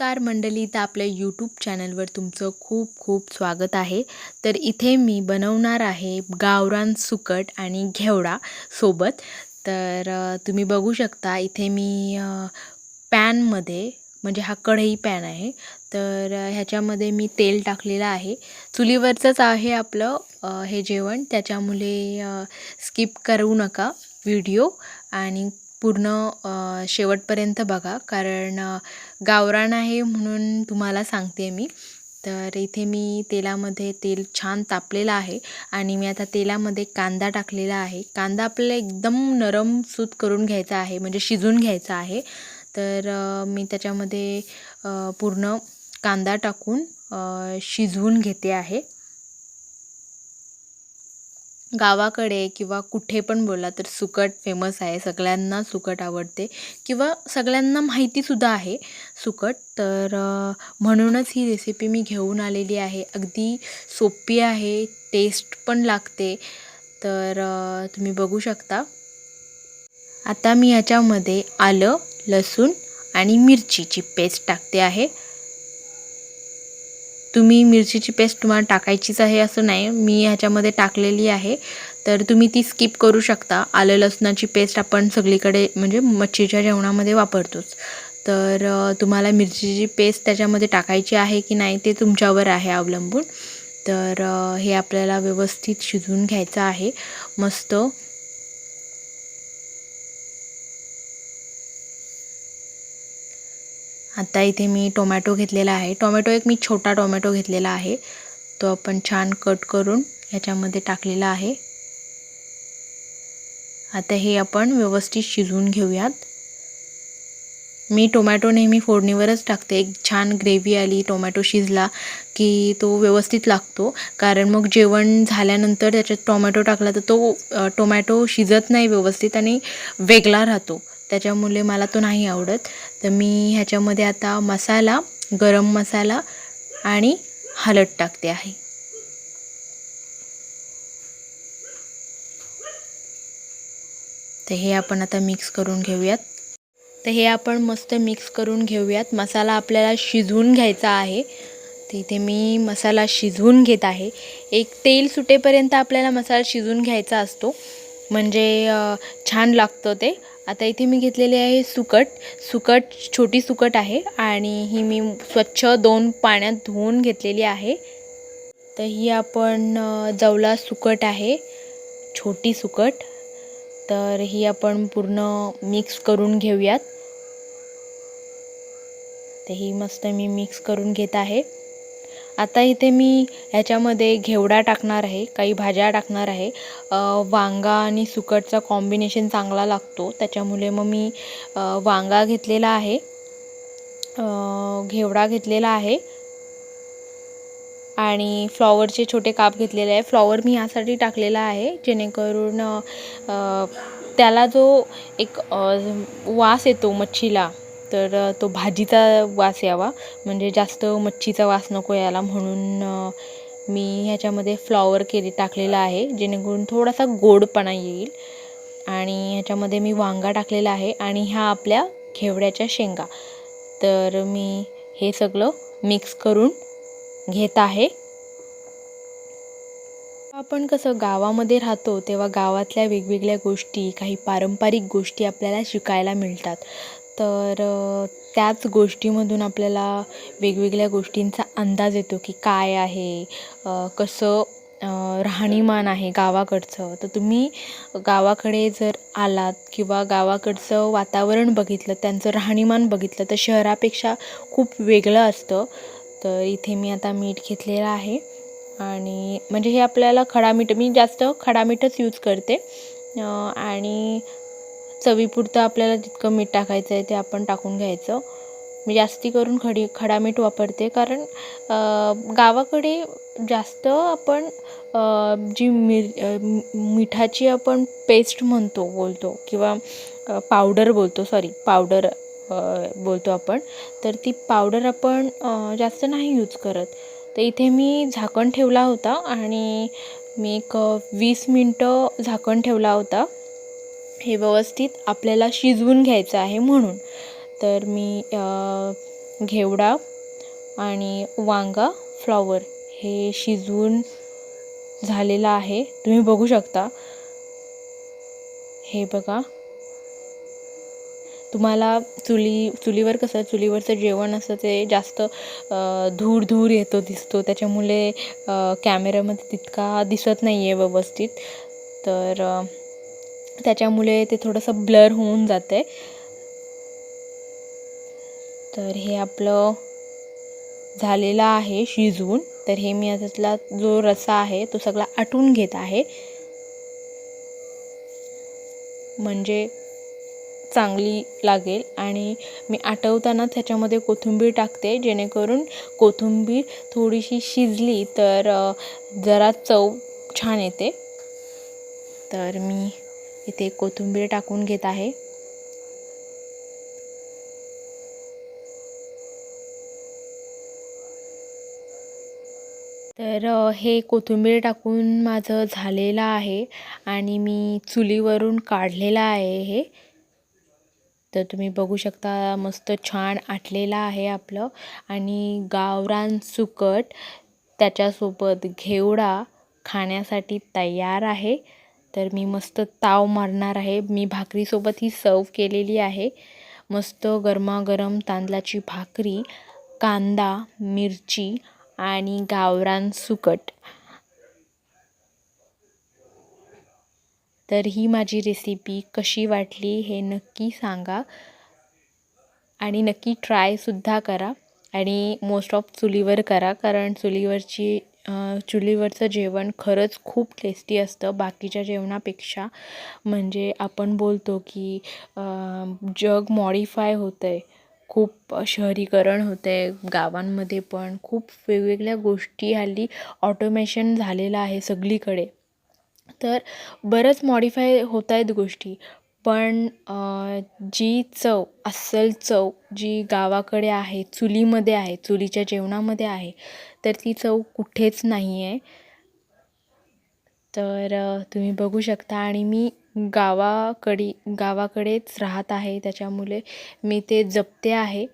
नमस्कार मंडळी तर आपल्या यूट्यूब चॅनलवर तुमचं खूप खूप स्वागत आहे. तर इथे मी बनवणार आहे गावरान सुकट आणि घेवडा सोबत. तर तुम्ही बघू शकता इथे मी पॅनमध्ये म्हणजे हा कढई पॅन आहे. तर ह्याच्यामध्ये मी तेल टाकलेलं आहे. चुलीवरचंच आहे आपलं हे जेवण. त्याच्यामुळे स्किप करू नका व्हिडिओ आणि पूर्ण शेवटपर्यंत बघा. कारण गावरान आहे म्हणून तुम्हाला सांगते मी. तर इथे मी तेलामध्ये तेल छान तापलेलं आहे आणि मी आता तेलामध्ये कांदा टाकलेला आहे. कांदा आपल्याला एकदम नरम सूत करून घ्यायचा आहे म्हणजे शिजून घ्यायचा आहे. तर मी त्याच्यामध्ये पूर्ण कांदा टाकून शिजवून घेते आहे. गावाकडे किंवा कुठे पण बोला तर सुकट फेमस आहे. सगळ्यांना सुकट आवडते किंवा सगळ्यांना माहितीसुद्धा आहे सुकट. तर म्हणूनच ही रेसिपी मी घेऊन आलेली आहे. अगदी सोपी आहे टेस्ट पण लागते. तर तुम्ही बघू शकता. आता मी याच्यामध्ये आलं लसूण आणि मिरचीची पेस्ट टाकते आहे. तुम्ही मिरचीची पेस्ट तुम्हाला टाकायचीच आहे असं नाही. मी ह्याच्यामध्ये टाकलेली आहे. तर तुम्ही ती स्किप करू शकता. आलं लसणाची पेस्ट आपण सगळीकडे म्हणजे मच्छीच्या जेवणामध्ये वापरतोच. तर तुम्हाला मिरचीची पेस्ट त्याच्यामध्ये टाकायची आहे की नाही ते तुमच्यावर आहे अवलंबून. तर हे आपल्याला व्यवस्थित शिजवून घ्यायचं आहे. मस्त. आता इथे मी टोमॅटो घेतलेला आहे. टोमॅटो एक मी छोटा टोमॅटो घेतलेला आहे. तो आपण छान कट करून ह्याच्यामध्ये टाकलेला आहे. आता हे आपण व्यवस्थित शिजवून घेऊयात. मी टोमॅटो नेहमी फोडणीवरच टाकते. एक छान ग्रेव्ही आली टोमॅटो शिजला की तो व्यवस्थित लागतो. कारण मग जेवण झाल्यानंतर त्याच्यात टोमॅटो टाकला तर तो टोमॅटो शिजत नाही व्यवस्थित आणि वेगळा राहतो. त्याच्यामुळे मला तो नाही आवडत. तर मी ह्याच्यामध्ये आता मसाला गरम मसाला आणि हळद टाकते आहे. तर हे आपण आता मिक्स करून घेऊयात. तर हे आपण मस्त मिक्स करून घेऊयात. मसाला आपल्याला शिजवून घ्यायचा आहे. तर इथे मी मसाला शिजवून घेत आहे. एक तेल सुटेपर्यंत आपल्याला मसाला शिजवून घ्यायचा असतो. म्हणजे छान लागतं ते. आता इथे मी घेतलेली आहे सुकट. सुकट छोटी सुकट आहे आणि ही मी स्वच्छ दोन पाण्यात धुवून घेतलेली आहे. तर ही आपण जवला सुकट आहे छोटी सुकट. तर ही आपण पूर्ण मिक्स करून घेऊयात. तर ही मस्त मी मिक्स करून घेत आहे. आता इथे मी ह्याच्यामध्ये घेवडा टाकणार आहे काही भाज्या टाकणार आहे. वांगा आणि सुकटचा कॉम्बिनेशन चांगला लागतो. त्याच्यामुळे मग मी वांगा घेतलेला आहे. घेवडा घेतलेला आहे. आणि फ्लॉवरचे छोटे काप घेतलेले आहे. फ्लॉवर मी यासाठी टाकलेला आहे जेणेकरून त्याला जो एक वास येतो मच्छीला तर तो भाजीचा वास यावा. म्हणजे जास्त मच्छीचा वास नको यायला म्हणून मी ह्याच्यामध्ये फ्लॉवर केले टाकलेला आहे. जेणेकरून थोडासा गोडपणा येईल. आणि ह्याच्यामध्ये मी वांगा टाकलेला आहे आणि ह्या आपल्या घेवड्याच्या शेंगा. तर मी हे सगळं मिक्स करून घेत आहे. आपण कसं गावामध्ये राहतो तेव्हा गावातल्या वेगवेगळ्या गोष्टी काही पारंपरिक गोष्टी आपल्याला शिकायला मिळतात. तर त्याच गोष्टीमधून आपल्याला वेगवेगळ्या गोष्टींचा अंदाज येतो की काय आहे कसं राहणीमान आहे गावाकडचं. तर तुम्ही गावाकडे जर आलात किंवा गावाकडचं वातावरण बघितलं त्यांचं राहणीमान बघितलं तर शहरापेक्षा खूप वेगळं असतं. तर इथे मी आता मीठ घेतलेलं आहे आणि म्हणजे हे आपल्याला खडा मीठ मी जास्त खडा मीठच यूज करते. आणि चवीपुरतं आपल्याला जितकं मीठ टाकायचं आहे ते आपण टाकून घ्यायचं. मी जास्ती करून खडी खडा मीठ वापरते. कारण गावाकडे जास्त आपण जी मिर मिठाची आपण पेस्ट म्हणतो बोलतो किंवा पावडर बोलतो सॉरी पावडर बोलतो आपण तर ती पावडर आपण जास्त नाही यूज करत. तर इथे मी झाकण ठेवला होता आणि मी एक वीस मिनटं झाकण ठेवला होता. हे व्यवस्थित आपल्याला शिजवून घ्यायचं आहे म्हणून. तर मी घेवडा आणि वांगा फ्लॉवर हे शिजवून झालेलं आहे. तुम्ही बघू शकता. हे बघा. तुम्हाला चुली चुलीवर कसं चुलीवरचं जेवण असं ते जास्त धूर धूर येतो दिसतो. त्याच्यामुळे कॅमेऱ्यामध्ये तितका दिसत नाही आहे व्यवस्थित. तर त्याच्यामुळे ते थोडंसं ब्लर होऊन जातं. आहे तर हे आपलं झालेलं आहे शिजवून. तर हे मी त्यातला जो रसा आहे तो सगळा आटून घेत आहे. म्हणजे चांगली लागेल आणि मी आटवताना त्याच्यामध्ये कोथिंबीर टाकते जेणेकरून कोथिंबीर थोडीशी शिजली तर जरा चव छान येते. तर मी इथे कोथिंबीर टाकून घेत आहे. तर हे कोथिंबीर टाकून माझं झालेलं आहे आणि मी चुलीवरून काढलेलं आहे हे. तर तुम्ही बघू शकता मस्त छान आटलेलं आहे आपलं. आणि गावरान सुकट त्याच्यासोबत घेवडा खाण्यासाठी तयार आहे. तर मी मस्त ताव मारणार आहे. मी भाकरीसोबत ही सर्व केलेली आहे. मस्त गरमागरम तांदळाची भाकरी कांदा मिरची आणि गावरान सुकट. तर ही माझी रेसिपी कशी वाटली हे नक्की सांगा आणि नक्की ट्रायसुद्धा करा आणि मोस्ट ऑफ चुलीवर करा कारण चुलीवरची चुलीवरचं जेवण खरंच खूप टेस्टी असतं. बाकीच्या जेवणापेक्षा म्हणजे आपण बोलतो की जग मॉडिफाय होतं आहे खूप शहरीकरण होतं आहे गावांमध्ये पण. खूप वेगवेगळ्या गोष्टी हल्ली ऑटोमेशन झालेलं आहे सगळीकडे. तर बरंच मॉडिफाय होत आहेत गोष्टी. पण जी चव अस्सल चव जी गावाकडे आहे चुलीमध्ये आहे चुलीच्या जेवणामध्ये आहे तर ती चव कुठेच नाही आहे तर तुम्ही बघू शकता आणि मी गावाकडी गावाकडेच राहत आहे त्याच्यामुळे मी ते जपते आहे.